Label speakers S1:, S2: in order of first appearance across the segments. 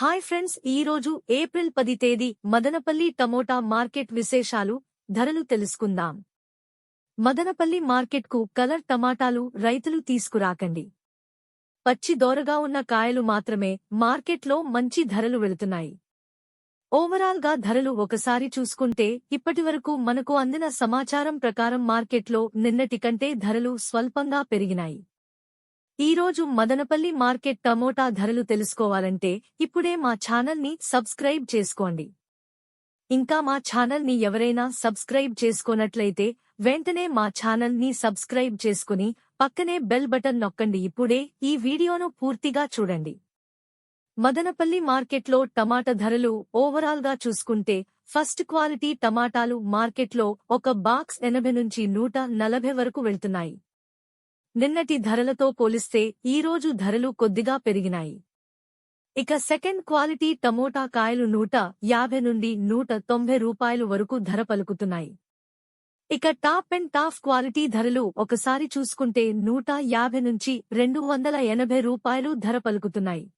S1: Hi friends ఈ రోజు April పది తేదీ మదనపల్లి టమోటా మార్కెట్ విశేషాలు ధరలు తెలుసుకుందాం. మదనపల్లి మార్కెట్కు కలర్ టమాటాలు రైతులు తీసుకురాకండి. పచ్చి దోరగా ఉన్న కాయలు మాత్రమే మార్కెట్లో మంచి ధరలు వెళుతున్నాయి. ఓవరాల్గా ధరలు ఒకసారి చూసుకుంటే ఇప్పటివరకు మనకు అందిన సమాచారం ప్రకారం మార్కెట్లో నిన్నటి కంటే ధరలు స్వల్పంగా పెరిగినాయి. ఈ రోజు మదనపల్లి మార్కెట్ టమోటా ధరలు తెలుసుకోవాలంటే ఇప్పుడే మా ఛానల్ని సబ్స్క్రైబ్ చేసుకోండి. ఇంకా మా ఛానల్ని ఎవరైనా సబ్స్క్రైబ్ చేసుకోనట్లయితే వెంటనే మా ఛానల్ని సబ్స్క్రైబ్ చేసుకుని పక్కనే బెల్ బటన్ నొక్కండి. ఇప్పుడే ఈ వీడియోను పూర్తిగా చూడండి. మదనపల్లి మార్కెట్లో టమాటా ధరలు ఓవరాల్గా చూసుకుంటే ఫస్ట్ క్వాలిటీ టమాటాలు మార్కెట్లో ఒక బాక్స్ ఎనభై నుంచి నూట నలభై వరకు వెళ్తున్నాయి. నిన్నటి ధరలతో పోలిస్తే ఈరోజు ధరలు కొద్దిగా పెరిగినాయి. ఇక సెకండ్ క్వాలిటీ టమోటా కాయలు నూట యాభై నుండి నూట తొంభై రూపాయలు వరకు ధర పలుకుతున్నాయి. ఇక టాప్ అండ్ టాప్ క్వాలిటీ ధరలు ఒకసారి చూసుకుంటే నూట యాభై నుంచి రెండు వందల ఎనభై రూపాయలు ధర పలుకుతున్నాయి.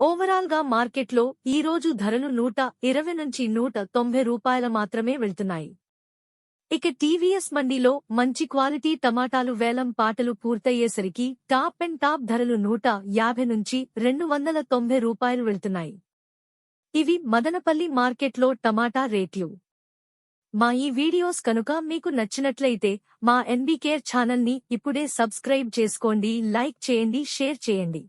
S1: ఓవరాల్గా మార్కెట్లో ఈరోజు ధరలు నూట ఇరవై నుంచి నూట తొంభై రూపాయల మాత్రమే వెళ్తున్నాయి. ఇక టీవీఎస్ మండీలో మంచి క్వాలిటీ టమాటాలు వేలం పాటలు పూర్తయ్యేసరికి టాప్ అండ్ టాప్ ధరలు నూట యాభై నుంచి రెండు వందల తొంభై రూపాయలు వెళ్తున్నాయి. ఇవి మదనపల్లి మార్కెట్లో టమాటా రేట్లు. మా ఈ వీడియోస్ కనుక మీకు నచ్చినట్లయితే మా ఎన్బీకేర్ ఛానల్ని ఇప్పుడే సబ్స్క్రైబ్ చేసుకోండి లైక్ చేయండి షేర్ చేయండి.